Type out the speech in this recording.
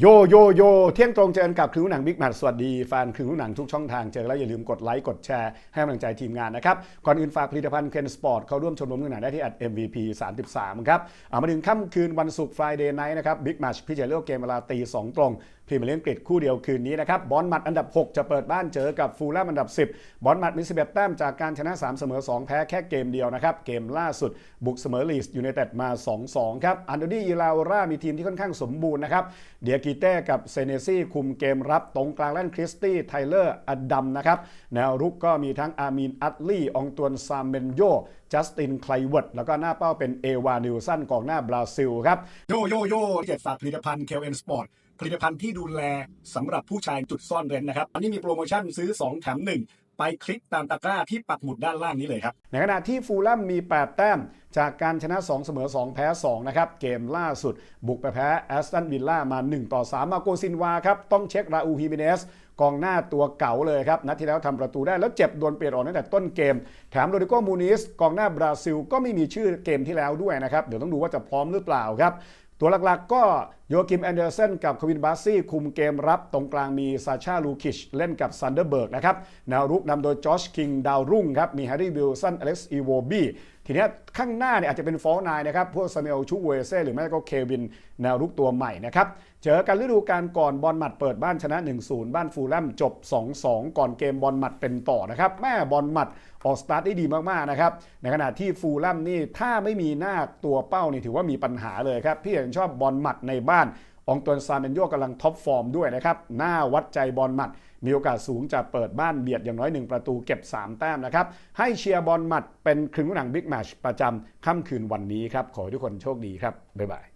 โยโยโยเที่ยงตรงเจอกันกับครึ่งหนังบิ๊กแมทสวัสดีแฟนครึ่งหนังทุกช่องทางเจอแล้วอย่าลืมกดไลค์กดแชร์ให้กำลังใจทีมงานนะครับ ก่อนอื่นฝากผลิตภัณฑ์เคนสปอร์ตเข้าร่วมชมรมหนังได้ที่ @MVP 33 ครับเอามาถึงค่ำคืนวันศุกร์ Friday Night นะครับบิ๊กแมทพิเศษเลือกเกมเวลาตีสองตรงพรีเมียร์ลีกอังกฤษคู่เดียวคืนนี้นะครับบอลมัดอันดับ 6 จะเปิดบ้านเจอกับฟูลแลมอันดับ 10 บอลมัดมี 11 แต้มจากการชนะ 3 เสมอ 2 แพ้แค่เกมเดียวนะครับเกมล่าสุดบุกเสมอลีสยูไนเต็ดมา 2-2 ครับอันโดนีอีลาวรามีทีมที่ค่อนข้างสมบูรณ์นะครับเดียกีเต้กับเซเนซี่คุมเกมรับตรงกลางเล่นคริสตี้ไทเลอร์อดัมนะครับ แนวรุกก็มีทั้งอามีนอัตลี่องตวนซามเมนโยจัสตินไคลเวิร์ดแล้วก็หน้าเป้าเป็นเอวานิลสันกองหน้าบราซิลครับ โยโยโยเจ็ดฝากผลิตภัณฑ์เคลเอ็นสปอร์ตผลิตภัณฑ์ที่ดูแลสำหรับผู้ชายจุดซ่อนเร้นนะครับอันนี้มีโปรโมชั่นซื้อ 2 แถม 1 ไปคลิกตามตะกร้าที่ปักหมุดด้านล่างนี้เลยครับ ในขณะที่ฟูลแลมมี 8 แต้ม จากการชนะ 2 เสมอ 2 แพ้ 2 นะครับ เกมล่าสุด บุกไปแพ้แอสตันวิลล่ามา 1 ต่อ 3 มาโกซินวาครับ ต้องเช็คราอูฮิมเนสกองหน้าตัวเก่าเลยครับ นัดที่แล้วทำประตูได้แล้วเจ็บโดนเปลี่ยนออกตั้งแต่ต้นเกม แถมโรดิโกมูนิสกองหน้าบราซิล ก็ไม่มีชื่อเกมที่แล้วด้วยนะครับ เดี๋ยวต้องดูว่าจะพร้อมหรือเปล่าครับ ตัวหลักๆ ก็โยกิมแอนเดอร์เซนกับควินบาซี่คุมเกมรับตรงกลางมีซาชาลูคิชเล่นกับซันเดอร์เบิร์กนะครับแนวรุกนำโดยจอชคิงดาวรุ่งครับมีแฮร์รี่วิลสันอเล็กซ์อีโวบีทีนี้ข้างหน้าเนี่ยอาจจะเป็นฟอลนายนะครับ พวกซาเมลชูเวเซ่หรือไม่ก็เควินแนวรุกตัวใหม่นะครับ เจอกันฤดูกาลก่อนบอลหมัดเปิดบ้านชนะ 1-0 บ้านฟูลแลมจบ 2-2 ก่อนเกมบอลหมัดเป็นต่อนะครับ แม่บอลหมัดออกสตาร์ทได้ดีมากๆนะครับ ในขณะที่ฟูลแลมนี่ถ้าไม่มีหน้าตัวเป้านี่ถือว่ามีปัญหาเลยครับ พี่เห็นชอบบอลหมัดในบ้าน องตวนซาเมนโยกำลังท็อปฟอร์มด้วยนะครับ หน้าวัดใจบอลหมัด มีโอกาสสูงจะเปิดบ้านเบียดอย่างน้อย 1 ประตูเก็บ 3 แต้มนะครับ ให้เชียร์บอลหมัดเป็นครึ่งหนังบิ๊กแมชประจำค่ำคืนวันนี้ครับ ขอให้ทุกคนโชคดีครับ บ๊ายบาย